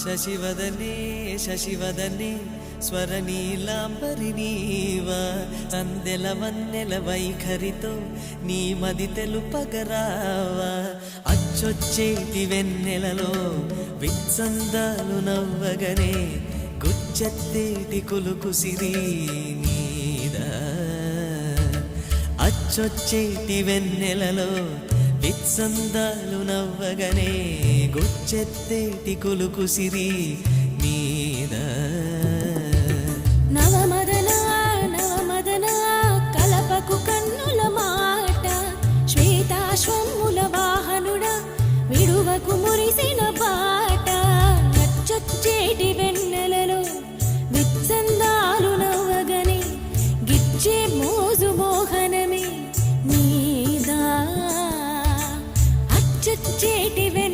శశివదనే శశివదనే స్వరనీలాంబరి నీవా అందెల వన్నెల వైఖరితో నీ మది తెలుపగరావా అచ్చొచ్చేటి వెన్నెలలో విత్సందాలు నవ్వగనే గుచ్చెత్తేటి కులుకు సిరి నీదా అచ్చొచ్చేటి వెన్నెలలో విత్సందాలు నవ్వగనే గుచ్చ చెత్తేటి కొలుకు సిరి మీద? నవమదనా నవమదనా కలపకు కన్నుల మాట శ్వేతాశ్వముల వాహనుడా విడువకు మురిసిన బాట. నచ్చొచ్చేటి వెన్నెలలో విత్సందాలు నవ్వగని గిచ్చే మోజు మోహనమే నీదా? అచ్చొచ్చేటి వె